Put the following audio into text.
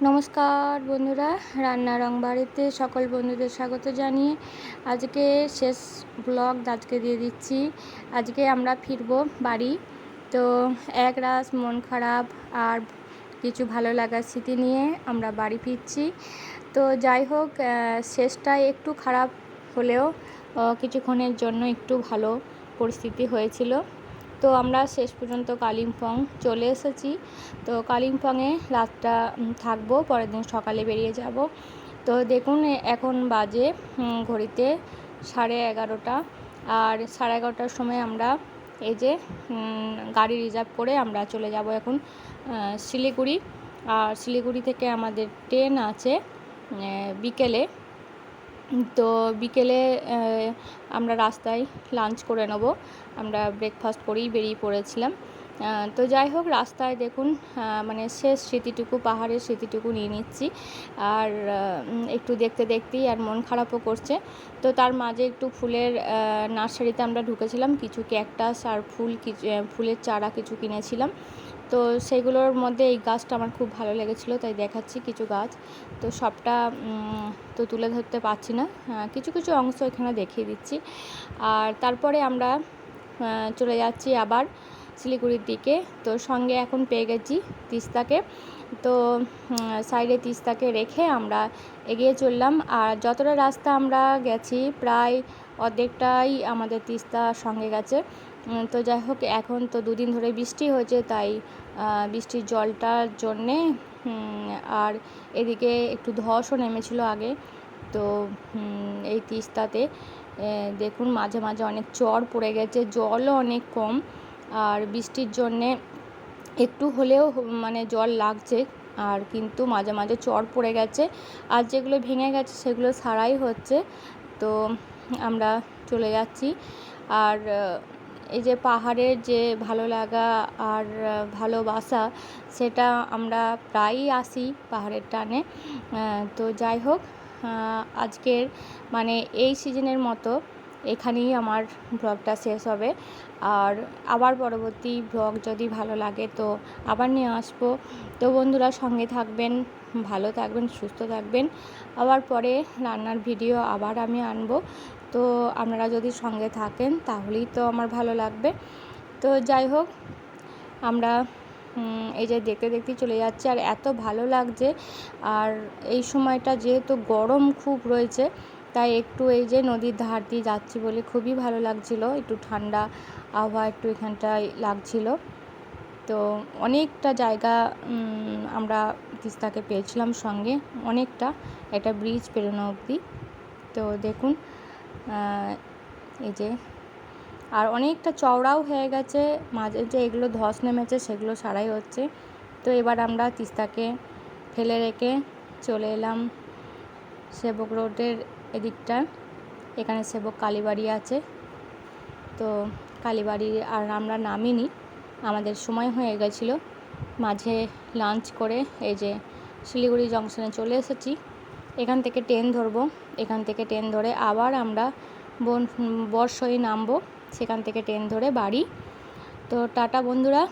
নমস্কার বন্ধুরা, রান্না রং বাড়িতে সকল বন্ধুদের স্বাগত জানিয়ে আজকে শেষ ব্লগ আজকে দিয়ে দিচ্ছি। আজকে আমরা ফিরবো বাড়ি। তো এক রাস মন খারাপ আর কিছু ভালো লাগার স্মৃতি নিয়ে আমরা বাড়ি ফিরছি। তো যাই হোক শেষটা একটু খারাপ হলেও কিছুক্ষণের জন্য একটু ভালো পরিস্থিতি হয়েছিল। তো আমরা শেষ পর্যন্ত কালিম্পং চলে এসেছি। তো কালিম্পংয়ে রাতটা থাকব, পরের দিন সকালে বেরিয়ে যাব। তো দেখুন এখন বাজে ঘড়িতে সাড়ে এগারোটা। আর সাড়ে এগারোটার সময় আমরা এই যে গাড়ি রিজার্ভ করে আমরা চলে যাব এখন শিলিগুড়ি। আর শিলিগুড়ি থেকে আমাদের ট্রেন আছে বিকেলে। তো বিকেলে আমরা রাস্তায় লাঞ্চ করে নেব। আমরা ব্রেকফাস্ট করেই বেরিয়ে পড়েছিলাম। তো যাই হোক, রাস্তায় দেখুন মানে শেষ স্মৃতিটুকু, পাহাড়ের স্মৃতিটুকু নিয়ে নিচ্ছি। আর একটু দেখতে দেখতেই আর মন খারাপও করছে। তো তার মাঝে একটু ফুলের নার্সারিতে আমরা ঢুকেছিলাম। কিছু ক্যাকটাস আর ফুল ফুলের চারা কিছু কিনেছিলাম। তো সেগুলোর মধ্যে এই গাছটা আমার খুব ভালো লেগেছিলো, তাই দেখাচ্ছি কিছু গাছ। তো সবটা তো তুলে ধরতে পারছি না। কিছু কিছু অংশ এখানে দেখিয়ে দিচ্ছি। আর তারপরে আমরা চলে যাচ্ছি আবার শিলিগুড়ির দিকে। তো সঙ্গে এখন পেয়ে গেছি তিস্তাকে। তো সাইডে তিস্তাকে রেখে আমরা এগিয়ে চললাম। আর যতটা রাস্তা আমরা গেছি, প্রায় অর্ধেকটাই আমাদের তিস্তা সঙ্গে গেছে। তো যাই হোক, এখন তো দুদিন ধরে বৃষ্টি হয়েছে, তাই বৃষ্টির জলটার জন্যে আর এদিকে একটু ধসও নেমেছিল আগে। তো এই তিস্তাতে দেখুন, মাঝে মাঝে অনেক চর পড়ে গেছে, জলও অনেক কম। আর বৃষ্টির জন্যে একটু হলেও মানে জল লাগছে। আর কিন্তু মাঝে মাঝে চর পড়ে গেছে। আর যেগুলো ভেঙে গেছে সেগুলো সারাই হচ্ছে। তো আমরা চলে যাচ্ছি। আর এই যে পাহাড়ের যে ভালো লাগা আর ভালোবাসা সেটা আমরা প্রায়ই আসি পাহাড়ের টানে। তো যাই হোক আজকের মানে এই সিজনের মতো। এখানেই আমার ব্লগটা শেষ হবে। আর আবার পরবর্তী ব্লগ যদি ভালো লাগে তো আবার নিয়ে আসব। তো বন্ধুরা সঙ্গে থাকবেন, ভালো থাকবেন, সুস্থ থাকবেন। আবার পরে রান্নার ভিডিও আবার আমি আনব। তো আপনারা যদি সঙ্গে থাকেন তাহলেই তো আমার ভালো লাগবে। তো যাই হোক, আমরা এই যে দেখতে দেখতে চলে যাচ্ছে। আর এত ভালো লাগছে। আর এই সময়টা যেহেতু গরম খুব রয়েছে তাই একটু এই যে নদীর ধার দিয়ে যাচ্ছি বলে খুবই ভালো লাগছিল। একটু ঠান্ডা আবহাওয়া একটু এখানটায় লাগছিল। তো অনেকটা জায়গা আমরা তিস্তাকে পেয়েছিলাম সঙ্গে, অনেকটা একটা ব্রিজ পেরোনো অবধি। তো দেখুন এই যে, আর অনেকটা চওড়াও হয়ে গেছে, মাঝে যে এগুলো ধস নেমেছে সেগুলো সারাই হচ্ছে। তো এবার আমরা তিস্তাকে ফেলে রেখে চলে এলাম সেবক রোডের এদিকটা। এখানে সেবক কালীবাড়ি আছে। তো কালীবাড়ি আর আমরা নামিনি। আমাদের সময় হয়ে গেছিল। মাঝে লাঞ্চ করে এই যে শিলিগুড়ি জংশনে চলে এসেছি। এখান থেকে ট্রেন ধরবো। এখান থেকে ট্রেন ধরে আবার আমরা বন, বর্ষই নামবো। সেখান থেকে ট্রেন ধরে বাড়ি। তো টাটা বন্ধুরা।